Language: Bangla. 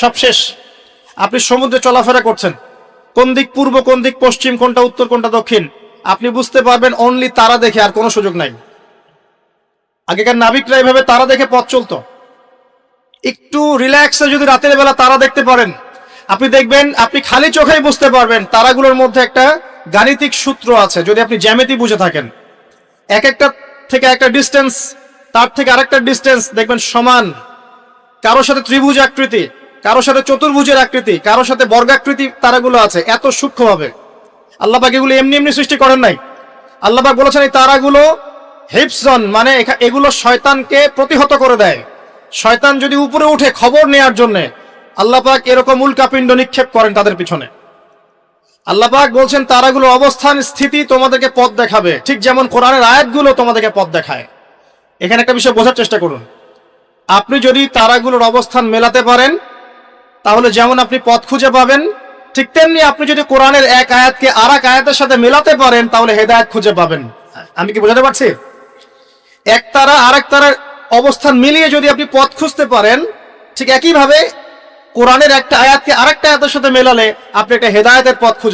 সব শেষ। আপনি সমুদ্রে চলাফেরা করছেন। কোন দিক পূর্ব, কোন দিক পশ্চিম, কোনটা উত্তর, কোনটা দক্ষিণ, আপনি বুঝতে পারবেন অনলি তারা দেখে আর কোনো সুযোগ নাই। আগেকার নাবিকরা এভাবে তারা দেখে পথ চলতো। একটু রিল্যাক্সে যদি রাতের বেলা তারা দেখতে পারেন, আপনি দেখবেন, আপনি খালি চোখেই বুঝতে পারবেন তারাগুলোর মধ্যে একটা গাণিতিক সূত্র আছে, যদি আপনি জ্যামিতি বুঝে থাকেন। এক একটা থেকে একটা ডিস্টেন্স তার থেকে আরেকটা ডিস্টেন্স দেখবেন সমান। কারোর সাথে ত্রিভুজ আকৃতি কারোর সাথে চতুর্ভুজের আকৃতি কারোর সাথে বর্গাকৃতি তারাগুলো আছে, এত সূক্ষ্মভাবে। আল্লাহ পাক এগুলো এমনি এমনি সৃষ্টি করেন নাই। আল্লাহ পাক বলেছেন এই তারাগুলো হিপসন মানে এগুলো শয়তানকে প্রতিহত করে দেয়। শয়তান যদি উপরে উঠে খবর নেয়ার জন্য আল্লাহ পাক এরকম উল্কাপিণ্ড নিক্ষেপ করেন তাদের পিছনে। আল্লাহ পাক বলছেন, তারাগুলো অবস্থান, স্থিতি তোমাদেরকে পথ দেখাবে। ঠিক যেমন কোরআনের আয়াতগুলো তোমাদেরকে পথ দেখায়। এখানে একটা বিষয় বোঝার চেষ্টা করুন। আপনি যদি তারাগুলোর অবস্থান মেলাতে পারেন তাহলে যেমন আপনি পথ খুঁজে পাবেন, ঠিক তেমনি আপনি যদি কোরআনের এক আয়াতকে আর এক আয়াতের সাথে মেলাতে পারেন, তাহলে হেদায়ত খুঁজে পাবেন। আমি কি বোঝাতে পারছি? এক তারা আর এক তারার অবস্থান মিলিয়ে যদি আপনি পথ খুঁজতে পারেন, ঠিক একইভাবে কোরআনের একটা আয়াতকে আরেকটা আয়াতের সাথে মেলালে আপনি একটা হেদায়তের পথ খুঁজে